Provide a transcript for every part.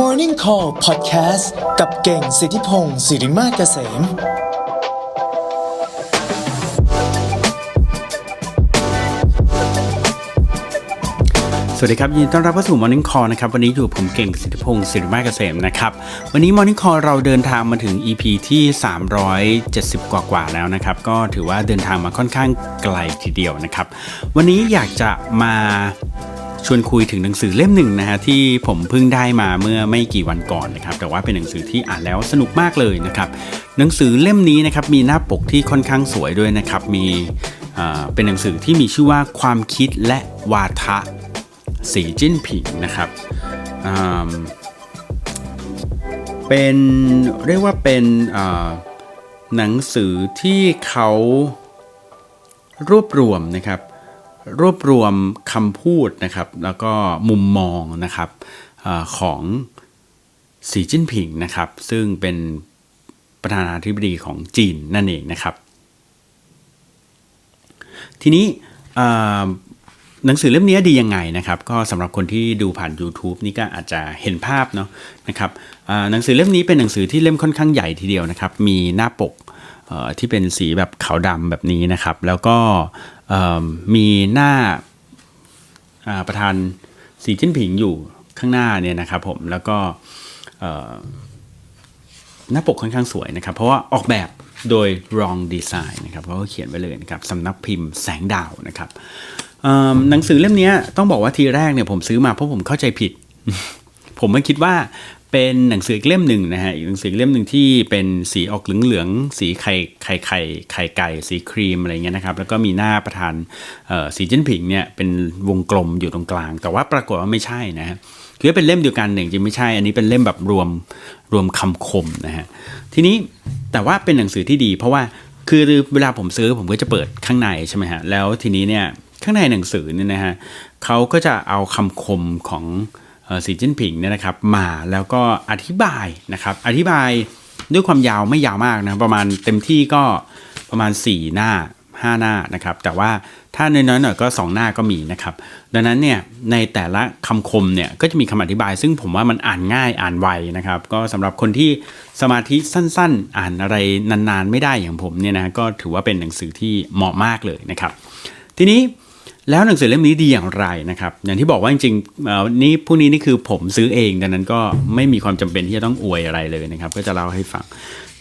Morning Call Podcast กับเก่งสิทธิพงศ์สิริมาเกษม สวัสดีครับยินดีต้อนรับเข้าสู่ Morning Call นะครับ วันนี้อยู่ผมเก่งสิทธิพงศ์สิริมาเกษมนะครับ วันนี้ Morning Call เราเดินทางมาถึง EP ที่ 370 กว่ากว่าๆแล้วนะครับ ก็ถือว่าเดินทางมาค่อนข้างไกลทีเดียวนะครับ วันนี้อยากจะมา ชวนคุยถึงหนังสือเล่มหนึ่งนะฮะที่ผมเพิ่งได้มาเมื่อไม่กี่วันก่อนนะครับแต่ว่าเป็นหนังสือที่อ่านแล้วสนุกมากเลยนะครับหนังสือเล่มนี้นะครับมีหน้าปกที่ค่อนข้างสวยด้วยนะครับมีเป็นหนังสือที่มีชื่อว่าความคิดและวาทะสีจิ้นผิงนะครับเป็นเรียกว่าเป็นหนังสือที่เขารวบรวมนะครับ รวบรวมคำพูดนะครับ แล้วก็มุมมองนะครับอของสีจิ้นผิงนะครับ ซึ่งเป็นประธานาธิบดีของจีนนั่นเองนะครับ ทีนี้หนังสือเล่มนี้ดียังไงนะครับ ก็สำหรับคนที่ดูผ่าน YouTube นี่ก็อาจจะเห็นภาพเนาะนะครับหนังสือเล่มนี้เป็นหนังสือที่เล่มค่อนข้างใหญ่ทีเดียวนะครับ มีหน้าปก ที่เป็นสีแบบขาวดำแบบนี้นะครับ แล้วก็มีหน้าประธานสีจิ้นผิงอยู่ข้างหน้าเนี่ยนะครับผมแล้วก็หน้าปกค่อนข้างสวยนะครับ เพราะว่าออกแบบโดย Wrong Design นะครับเขาก็เขียนไว้เลยนะครับสำนักพิมพ์แสงดาวนะครับหนังสือเล่มนี้ต้องบอกว่าทีแรกเนี่ยผมซื้อมาเพราะผมเข้าใจผิด ผมไม่คิดว่า เป็นหนังสืออีกเล่มหนึ่งนะฮะอีกหนังสือเล่มหนึ่งที่เป็นสีออกเหลืองๆสีไข่ไข่ไข่ไข่ไก่ สีครีมอะไรเงี้ยนะครับ แล้วก็มีหน้าประธานสีจิ้นผิงเนี่ยเป็นวงกลมอยู่ตรงกลาง แต่ว่าปรากฏว่าไม่ใช่นะฮะคือเป็นเล่มเดียวกันหนึ่งจริงไม่ใช่ อันนี้เป็นเล่มแบบรวมรวมคำคมนะฮะทีนี้แต่ว่าเป็นหนังสือที่ดี เพราะว่าคือเวลาผมซื้อผมก็จะเปิดข้างในใช่ไหมฮะแล้วทีนี้เนี่ยข้างในหนังสือเนี่ยนะฮะเขาก็จะเอาคำคมของ สีจิ้นผิงเนี่ยนะครับมาแล้วก็อธิบายนะครับอธิบายด้วยความยาวไม่ยาวมากนะประมาณเต็มที่ก็ประมาณ 4 หน้า 5 หน้านะครับ แต่ว่าถ้าน้อยๆหน่อยก็ 2 หน้าก็มีนะครับ ดังนั้นเนี่ยในแต่ละคำคมเนี่ยก็จะมีคำอธิบาย ซึ่งผมว่ามันอ่านง่ายอ่านไวนะครับ ก็สำหรับคนที่สมาธิสั้นๆ อ่านอะไรนานๆ ไม่ได้อย่างผมเนี่ยนะก็ถือว่าเป็นหนังสือที่เหมาะมากเลยนะครับ ทีนี้ แล้วหนังสือเล่มนี้ดีอย่างไรนะครับ อย่างที่บอกว่าจริงๆนี่ผู้นี้นี่คือผมซื้อเองดังนั้นก็ไม่มีความจำเป็นที่จะต้องอวยอะไรเลยนะครับ ก็จะเล่าให้ฟัง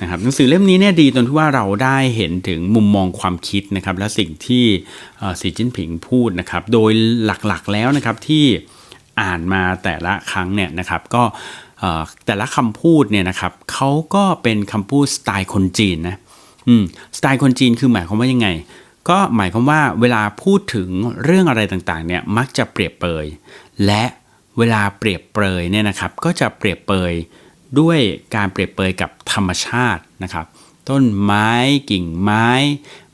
นะครับหนังสือเล่มนี้เนี่ยดีตรงที่ว่าเราได้เห็นถึงมุมมองความคิดนะครับ และสิ่งที่สีจิ้นผิงพูดนะครับ โดยหลักๆแล้วนะครับที่อ่านมาแต่ละครั้งเนี่ยนะครับ ก็แต่ละคำพูดเนี่ยนะครับเขาก็เป็นคำพูดสไตล์คนจีนนะสไตล์คนจีนคือหมายความว่ายังไง ก็หมายความว่าเวลาพูดถึงเรื่องอะไรต่างๆเนี่ยมักจะเปรียบเปย และเวลาเปรียบเปยเนี่ยนะครับก็จะเปรียบเปยด้วยการเปรียบเปยกับธรรมชาตินะครับ ต้นไม้กิ่งไม้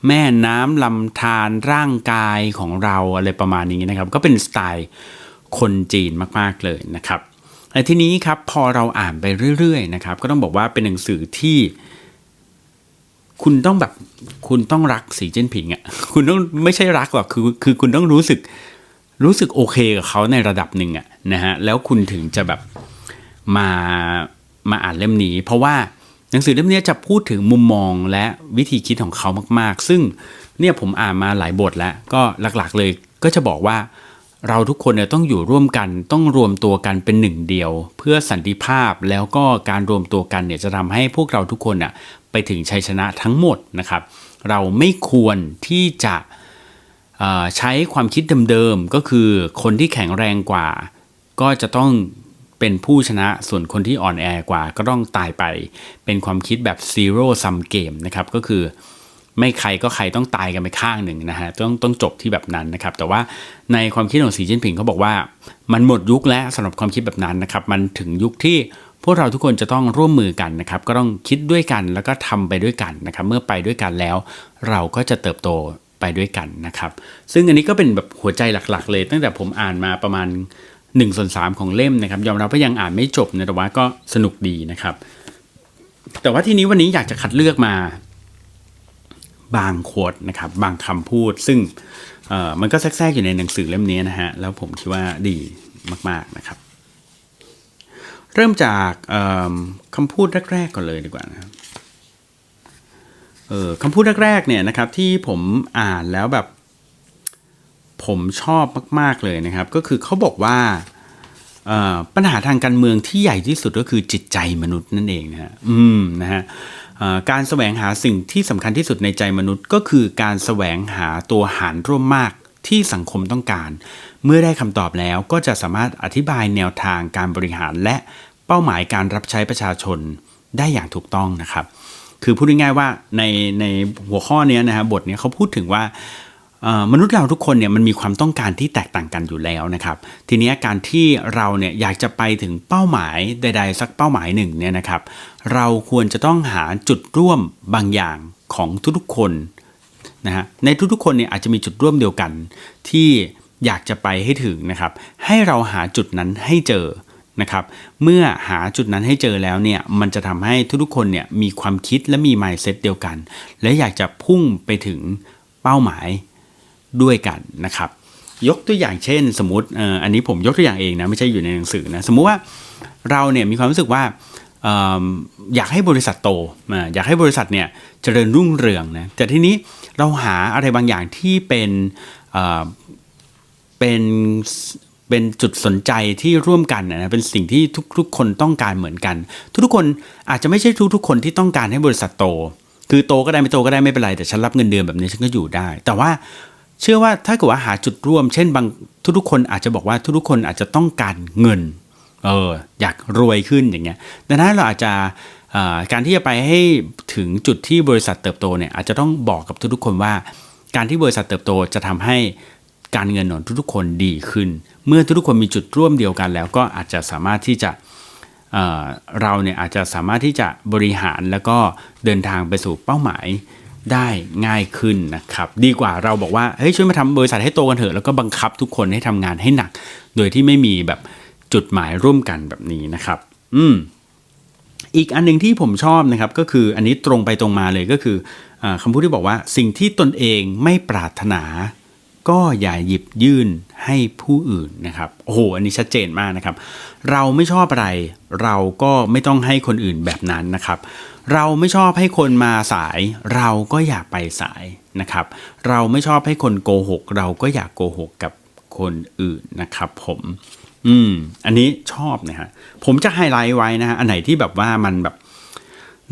แม่น้ำลำธารร่างกายของเราอะไรประมาณนี้นะครับ ก็เป็นสไตล์คนจีนมากๆเลยนะครับและทีนี้ครับพอเราอ่านไปเรื่อยๆนะครับก็ต้องบอกว่าเป็นหนังสือที่ คุณต้องแบบคุณต้องรักสีเจิ้นผิงอะ่ะคุณต้องไม่ใช่รักหรอกคือคือคุณต้องรู้สึกรู้สึกโอเคกับเขาในระดับหนึ่งอะ่ะนะฮะแล้วคุณถึงจะแบบมามาอ่านเล่มนี้ เพราะว่าหนังสือเล่มนี้จะพูดถึงมุมมองและวิธีคิดของเขามาก ๆ ซึ่งเนี่ยผมอ่านมาหลายบทแล้วก็หลักๆเลยก็จะบอกว่า เราทุกคนเนี่ยต้องอยู่ร่วมกันต้องรวมตัวกันเป็นหนึ่งเดียว เพื่อสันติภาพแล้วก็การรวมตัวกันเนี่ยจะทำให้พวกเราทุกคนน่ะไปถึงชัยชนะทั้งหมดนะครับ เราไม่ควรที่จะใช้ความคิดเดิมๆก็คือคนที่แข็งแรงกว่า ก็จะต้องเป็นผู้ชนะส่วนคนที่อ่อนแอกว่า ก็ต้องตายไป เป็นความคิดแบบ zero sum game นะครับก็คือ ไม่ใครก็ใครต้องตายกันไปข้างหนึ่งนะฮะต้องต้องจบที่แบบนั้นนะครับ แต่ว่าในความคิดของสีจิ้นผิงเขาบอกว่า มันหมดยุคแล้วสำหรับความคิดแบบนั้นนะครับมันถึงยุคที่พวกเราทุกคนจะต้องร่วมมือกันนะครับ ก็ต้องคิดด้วยกันแล้วก็ทำไปด้วยกันนะครับ เมื่อไปด้วยกันแล้ว เราก็จะเติบโตไปด้วยกันนะครับ ซึ่งอันนี้ก็เป็นแบบหัวใจหลักๆ เลย ตั้งแต่ผมอ่านมาประมาณ1ส่วน3ของเล่มนะครับ ยอมรับว่ายังอ่านไม่จบนะแต่ว่าก็สนุกดีนะครับ แต่ว่าทีนี้วันนี้อยากจะคัดเลือกมา บางโค้ดนะครับบางคำพูด ซึ่งมันก็แทรกๆอยู่ในหนังสือเล่มนี้นะฮะแล้วผมคิดว่าดีมากๆนะครับ เริ่มจากคำพูดแรกๆก่อนเลยดีกว่านะครับคำพูดแรกๆเนี่ยนะครับที่ผมอ่านแล้วแบบผมชอบมากๆเลยนะครับ ก็คือเขาบอกว่าปัญหาทางการเมืองที่ใหญ่ที่สุดก็คือจิตใจมนุษย์นั่นเองนะฮะอืมนะฮะ การแสวงหาสิ่งที่สำคัญที่สุดในใจมนุษย์ก็คือการแสวงหาตัวหารร่วมมากที่สังคมต้องการ เมื่อได้คำตอบแล้วก็จะสามารถอธิบายแนวทางการบริหารและเป้าหมายการรับใช้ประชาชนได้อย่างถูกต้องนะครับ คือพูดง่ายๆว่าในในหัวข้อนี้นะฮะบบทนี้เขาพูดถึงว่า มนุษย์เราทุกคนเนี่ยมันมีความต้องการที่แตกต่างกันอยู่แล้วนะครับ ทีนี้การที่เราเนี่ยอยากจะไปถึงเป้าหมายใด ๆ สักเป้าหมายหนึ่งเนี่ยนะครับ เราควรจะต้องหาจุดร่วมบางอย่างของทุกๆคนนะฮะในทุกๆคนเนี่ยอาจจะมีจุดร่วมเดียวกัน ที่อยากจะไปให้ถึงนะครับ ให้เราหาจุดนั้นให้เจอนะครับเมื่อหาจุดนั้นให้เจอแล้วเนี่ยมันจะทำให้ทุกๆคนเนี่ยมีความคิดและมี mindset เดียวกัน และอยากจะพุ่งไปถึงเป้าหมาย ด้วยกันนะครับ ยกตัวอย่างเช่น สมมติอันนี้ผมยกตัวอย่างเองนะไม่ใช่อยู่ในหนังสือนะสมมุติว่าเราเนี่ยมีความรู้สึกว่าออยากให้บริษัทโต อยากให้บริษัทเนี่ยเจริญรุ่งเรืองนะแต่ทีนี้เราหาอะไรบางอย่างที่เป็นเอ่อเป็นเป็นจุดสนใจที่ร่วมกันนะเป็นสิ่งที่ทุกๆคนต้องการเหมือนกัน ทุกๆคนอาจจะไม่ใช่ทุกๆคนที่ต้องการให้บริษัทโต คือโตก็ได้ไม่โตก็ได้ไม่เป็นไรแต่ฉันรับเงินเดือนแบบนี้ฉันก็อยู่ได้ แต่ว่า เชื่อว่าถ้าเกิดว่าหาจุดร่วม เช่นบางทุกๆคนอาจจะบอกว่าทุกๆคนอาจจะต้องการเงินเอออยากรวยขึ้นอย่างเงี้ยดังนั้นเราอาจจะการที่จะไปให้ถึงจุดที่บริษัทเติบโตเนี่ยอาจจะต้องบอกกับทุกๆคนว่า การที่บริษัทเติบโตจะทำให้การเงินของทุกๆคนดีขึ้น เมื่อทุกๆคนมีจุดร่วมเดียวกันแล้วก็อาจจะสามารถที่จะเเราเนี่ยอาจจะสามารถที่จะบริหารแล้วก็เดินทางไปสู่เป้าหมาย ได้ง่ายขึ้นนะครับ ดีกว่าเราบอกว่าเฮ้ยช่วยมาทำบริษัทให้โตกันเถอะแล้วก็บังคับทุกคนให้ทำงานให้หนัก โดยที่ไม่มีแบบจุดหมายร่วมกันแบบนี้นะครับ อืมอีกอันหนึ่งที่ผมชอบนะครับก็คืออันนี้ตรงไปตรงมาเลยก็คืออคำพูดที่บอกว่าสิ่งที่ตนเองไม่ปรารถนา ก็อย่าหยิบยื่นให้ผู้อื่นนะครับโอ้โหอันนี้ชัดเจนมากนะครับ เราไม่ชอบอะไร เราก็ไม่ต้องให้คนอื่นแบบนั้นนะครับ เราไม่ชอบให้คนมาสาย เราก็อย่าไปสายนะครับ เราไม่ชอบให้คนโกหก เราก็อย่าโกหกกับคนอื่นนะครับ ผมอืม อันนี้ชอบนะฮะ ผมจะไฮไลท์ไว้นะฮะ อันไหนที่แบบว่ามันแบบ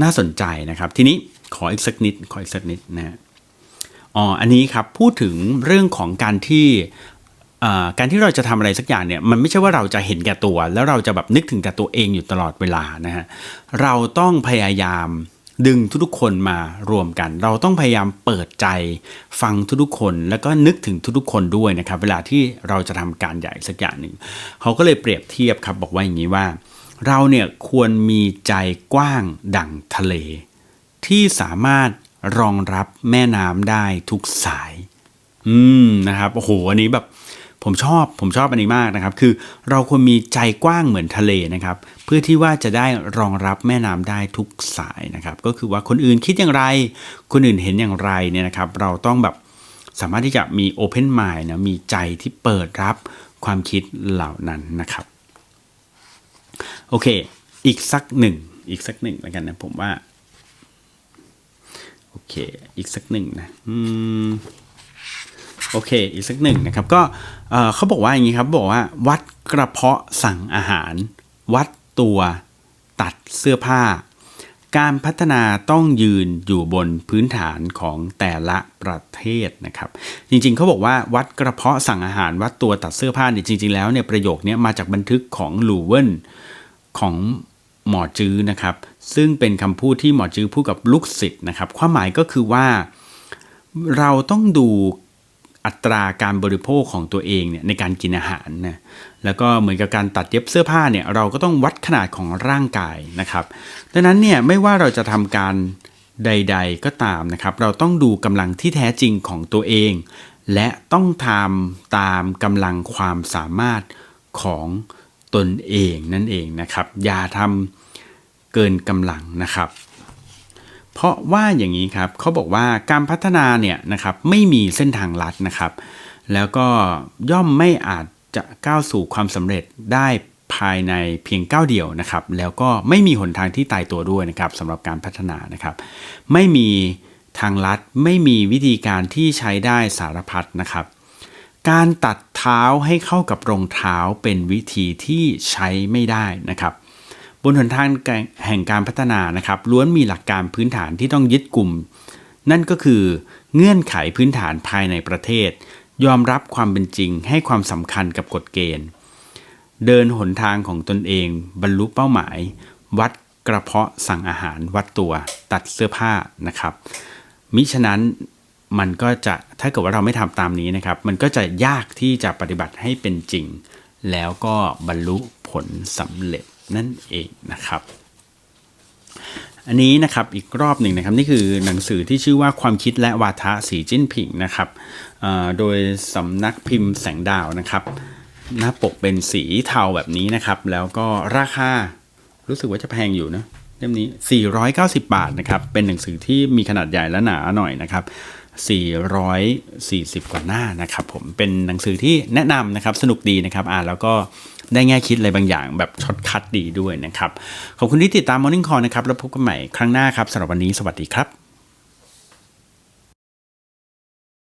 น่าสนใจนะครับ ทีนี้ขออีกสักนิด ขออีกสักนิดนะฮะ อ๋ออันนี้ครับพูดถึงเรื่องของการที่การที่เราจะทำอะไรสักอย่างเนี่ยมันไม่ใช่ว่าเราจะเห็นแก่ตัว แล้วเราจะแบบนึกถึงแต่ตัวเองอยู่ตลอดเวลานะฮะเราต้องพยายามดึงทุกๆคนมารวมกัน เราต้องพยายามเปิดใจฟังทุกๆคน แล้วก็นึกถึงทุกๆคนด้วยนะครับ เวลาที่เราจะทำการใหญ่สักอย่างหนึ่งเขาก็เลยเปรียบเทียบครับบอกว่าอย่างนี้ว่า เราเนี่ยควรมีใจกว้างดั่งทะเล ที่สามารถ รองรับแม่น้ำได้ทุกสาย อืมนะครับโอ้โหอันนี้แบบผมชอบผมชอบอันนี้มากนะครับ คือเราควรมีใจกว้างเหมือนทะเลนะครับ เพื่อที่ว่าจะได้รองรับแม่น้ำได้ทุกสายนะครับ ก็คือว่าคนอื่นคิดอย่างไร คนอื่นเห็นอย่างไรเนี่ยนะครับ เราต้องแบบสามารถที่จะมี Open Mind นะมีใจที่เปิดรับความคิดเหล่านั้นนะครับ โอเค อีกสักหนึ่งอีกสักหนึ่งแล้วกันนะผมว่า โอเค อีกสักหนึ่งนะ อืม โอเค อีกสักหนึ่งนะครับ ก็เอ่อเขาบอกว่าอย่างนี้ครับ บอกว่า วัดกระเพาะสั่งอาหาร วัดตัว ตัดเสื้อผ้า การพัฒนาต้องยืนอยู่บนพื้นฐานของแต่ละประเทศนะครับ จริงๆเขาบอกว่าวัดกระเพาะสั่งอาหาร วัดตัวตัดเสื้อผ้าเนี่ยจริง ๆ แล้วเนี่ยประโยคนี้มาจากบันทึกของลูเวนของ หมอจื้อนะครับ ซึ่งเป็นคำพูดที่หมอจื้อพูดกับลูกศิษย์นะครับ ความหมายก็คือว่าเราต้องดูอัตราการบริโภคของตัวเองเนี่ยในการกินอาหารนะแล้วก็เหมือนกับการตัดเย็บเสื้อผ้าเนี่ยเราก็ต้องวัดขนาดของร่างกายนะครับ ดังนั้นเนี่ยไม่ว่าเราจะทำการใด ๆ ก็ตามนะครับ เราต้องดูกำลังที่แท้จริงของตัวเอง และต้องทำตามกำลังความสามารถของ ตนเองนั่นเองนะครับ อย่าทำเกินกำลังนะครับ เพราะว่าอย่างนี้ครับเขาบอกว่าการพัฒนาเนี่ยนะครับไม่มีเส้นทางลัดนะครับ แล้วก็ย่อมไม่อาจจะก้าวสู่ความสำเร็จได้ภายในเพียงก้าวเดียวนะครับ แล้วก็ไม่มีหนทางที่ตายตัวด้วยนะครับสำหรับการพัฒนานะครับ ไม่มีทางลัดไม่มีวิธีการที่ใช้ได้สารพัดนะครับ การตัดเท้าให้เข้ากับรองเท้าเป็นวิธีที่ใช้ไม่ได้นะครับบนหนทางแห่งการพัฒนานะครับ ล้วนมีหลักการพื้นฐานที่ต้องยึดกลุ่ม นั่นก็คือเงื่อนไขพื้นฐานภายในประเทศ ยอมรับความเป็นจริงให้ความสำคัญกับกฎเกณฑ์ เดินหนทางของตนเอง บรรลุเป้าหมาย วัดกระเพาะสั่งอาหารวัดตัว ตัดเสื้อผ้านะครับ มิฉะนั้น มันก็จะถ้าเกิดว่าเราไม่ทำตามนี้นะครับ มันก็จะยากที่จะปฏิบัติให้เป็นจริง แล้วก็บรรลุผลสำเร็จนั่นเองนะครับ อันนี้นะครับอีกรอบหนึ่งนะครับ นี่คือหนังสือที่ชื่อว่าความคิดและวาทะสีจิ้นผิงนะครับโดยสำนักพิมพ์แสงดาวนะครับ หน้าปกเป็นสีเทาแบบนี้นะครับ แล้วก็ราคารู้สึกว่าจะแพงอยู่นะเล่มนี้ 490 บาทนะครับ เป็นหนังสือที่มีขนาดใหญ่และหนาหน่อยนะครับ 440 กว่าหน้านะครับผมเป็นหนังสือที่แนะนำนะครับสนุกดีนะครับอ่านแล้วก็ได้แง่คิดอะไรบางอย่างแบบช็อตคัดดีด้วยนะครับ ขอบคุณที่ติดตาม Morning Call นะครับ แล้วพบกันใหม่ครั้งหน้าครับสำหรับวันนี้สวัสดีครับ